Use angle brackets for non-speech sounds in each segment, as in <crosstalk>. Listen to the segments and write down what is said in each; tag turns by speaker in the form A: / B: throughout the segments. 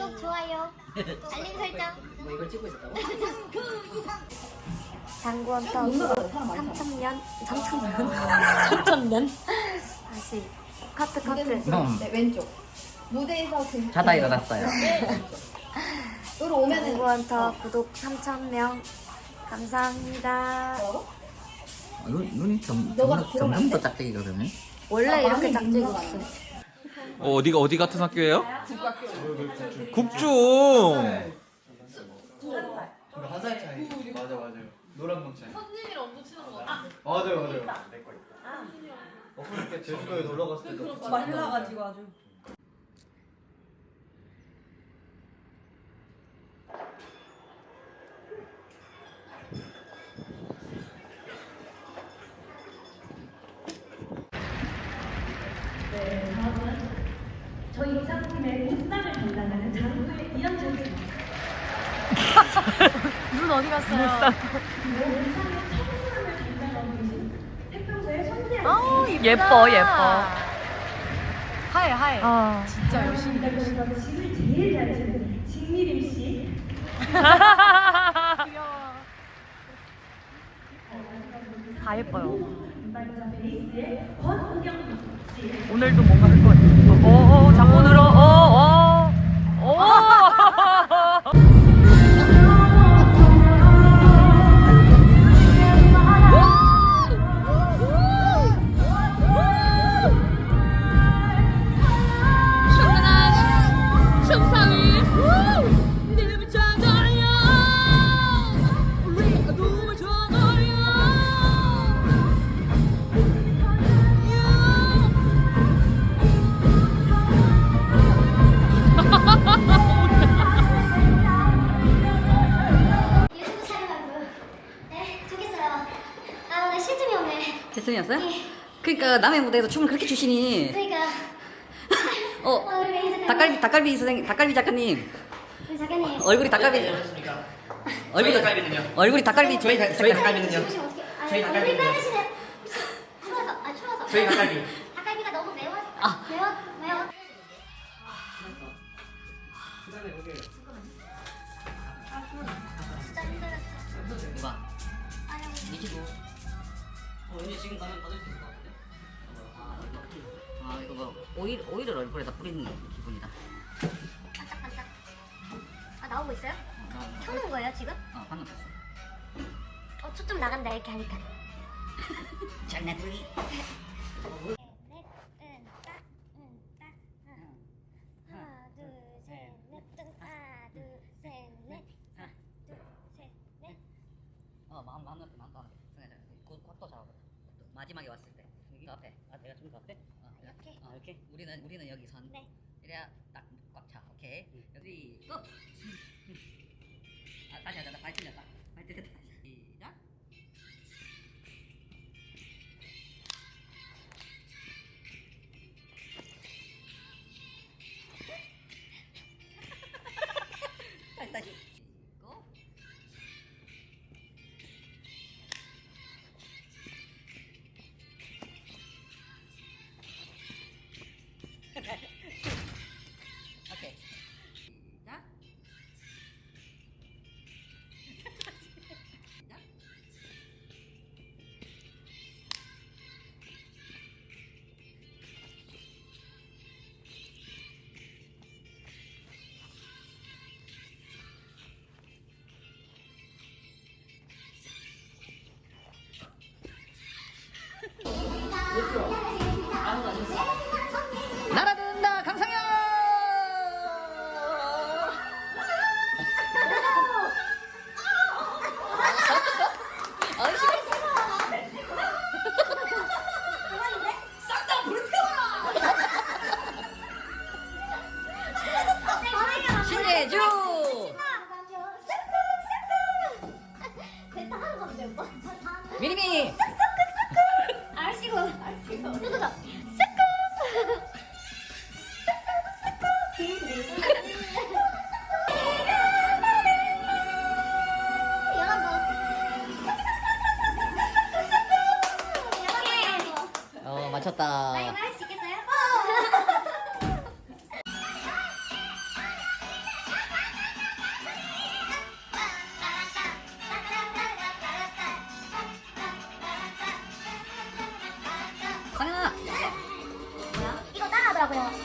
A: 구독, 좋아요, <laughs> 알림 설정.
B: 뭐 이걸 찍고 있었다고?
A: 장구원터 구독 3천년 3천년 3천년 다시 커트 커트
B: 음.
C: 네, 왼쪽. 무대에서 그
B: 자다 일어났어요. <laughs>
C: 으로 오면은
A: 장구원터 구독 3천명 감사합니다
C: 뭐라고?
B: 어, 눈, 눈이 점,
C: 너가
B: 점점, 더
C: 돼?
B: 짝짝이거든요.
A: 원래 이렇게 짝짝이
C: 거
A: 없어
D: 어, 어디가 어디 같은 학교예요? 국중.
E: 한살 차이. 맞아 맞아요. 노란 방 차이. 선님이랑 엄청 친한 거 같아. 맞아요 맞아요. 내 거. 어 그렇게 제주도에 놀러 갔을 때도
F: 말라가지고 아주.
G: 저희 의상팀의 옷상을 담당하는 장구의 이현정입니다. <laughs>
F: 눈 어디 갔어요?
G: 의상의 청순함을 담당하고 계신 태평소의 손재현
F: 어,
G: 씨.
F: 예뻐 예뻐. 하얘 하얘.
G: 어.
F: 진짜 열심히.
G: 여기서 짐을 제일 잘 지는 진미림 씨. <laughs>
F: 다 예뻐요.
G: 반반자 베이스의 권우경 씨.
F: 오늘도 뭔가 할것 같아.
A: 없네
H: 대성이었어요? 그러니까 남의 무대에서 춤을 그렇게 추시니
A: 그러니까
H: 어
A: 어, 우리 매니저
H: 닭갈비 닭갈비 선생 닭갈비 작가님
A: 우리 작가님
H: 얼굴이 닭갈비 얼굴이
B: 닭갈비는요?
H: 얼굴이 닭갈비
B: 저희 닭- 저희 닭갈비는요? 저희 닭갈비는요?
A: 추워서 아 추워서
B: 저희 닭갈비.
H: 지금 가면 받을 수 있을 것 같은데? 아 이거 뭐 오일 오일을 얼굴에다 뿌리는 기분이다.
A: 반짝반짝. 아 나오고 있어요? 켜놓은 거예요 지금?
H: 어 방금 봤어.
A: 어 초점 나간다 이렇게 하니까.
H: 잘내 뿌리
A: 하나 둘셋넷 하나 둘셋넷 하나 둘셋넷
H: 어 마음 마음 놓고 마음 놓고 승혜자 곧또 잡아봐 마지막에 왔을 때. 여기? 더 앞에. 아 내가 좀 더 앞에? 어,
A: 이렇게?
H: 어 이렇게? 우리는 우리는 여기 선.
A: 네.
H: 이래야 딱 꽉 차. 오케이. 여기. 고 아, 다시 하자. 나발 틀렸다. 발 틀렸다 Thanks.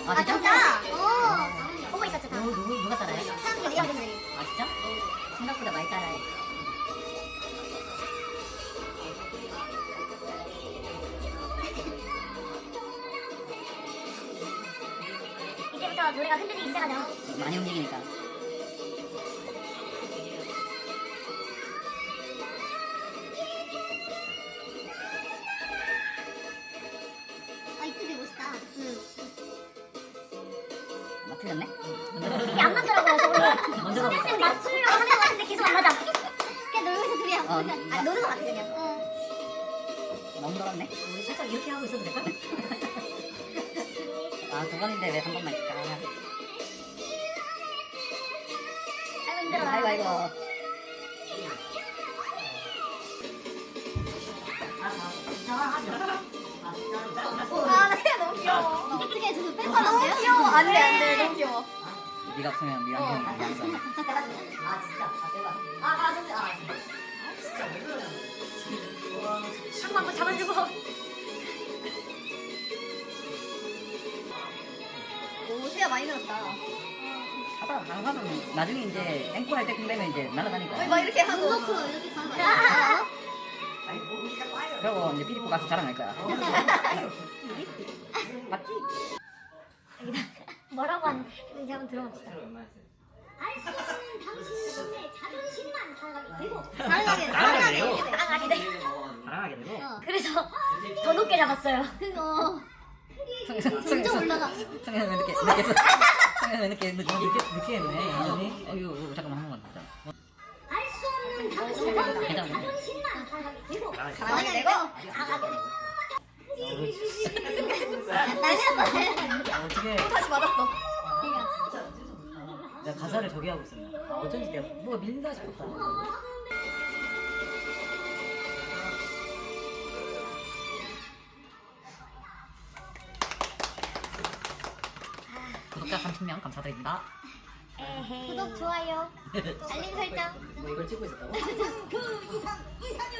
H: 아
A: 진짜? 어 보고 있었죠 다
H: 누구 누구 누가 따라해?
A: 사람들 내려오는데
H: 아 진짜? 생각보다 많이 따라해.
A: 이제부터 노래가 흔들리기 시작하죠
H: 많이 움직이니까. 막 틀렸네?
A: 이게 안 맞더라고요
H: 먼저.
A: 쌤 맞추려고 하는 거 같은데 계속 안 맞아 그냥 있어 둘이
H: 어,
A: 아 노는 거 같아 그냥 어.
H: 너무 돌았네. 우리 살짝 이렇게 하고 있어도 될까? 아 두 번인데 왜 한 번만 있을까?
A: 아이고 힘들어
H: 아이고 아이고.
C: 아나 세야 너무 귀여워.
A: 어떻게 저도
C: 안돼 안돼 너무 귀여워.
H: 네가 없으면 미안 형 미안해.
A: 아 진짜 아 대박 아아 진짜 아 진짜 왜 그러냐 한번 한번 잡아주고
C: 오 세야 많이 늘었다.
H: 하다 하다는 나중에 이제 앵콜 할때 되면 이제 날아다니까.
C: 막 이렇게 하고.
A: 눈 놓고 이렇게 가는 거야
H: 그리고 이제 피리포 가서 자랑할 거야. <laughs> 맞지?
A: 뭐라고 한 이제 한번 들어봅시다 알수 없는 당신의 자존심만 살아가게 되고
C: 사랑하게
H: 사랑하게 돼요.
A: 살아가게 돼
H: 자랑하게 되고.
A: 그래서 더 높게 잡았어요 그거 진짜 올라가
H: 성현 왜 이렇게 <laughs> 이렇게 해서 성현 왜 이렇게 늦게 늦게 했네. 완전히. 어유 잠깐만 한번 더.
A: 알수 없는 당신의
H: 괜찮아.
A: 자존심만 살아가게 되고
C: 사랑하게 되고.
A: 살아가게 되고 어
H: 어떻게
C: 다시 맞았어.
H: 내가 가사를 저기 하고 있었나? 어쩐지 내가 뭐가 밀린다 싶었다. 구독자 30명 감사드립니다.
A: 구독 좋아요 알림 설정
H: 뭐 이걸 찍고 있었다고?
A: 그 이상. 금방도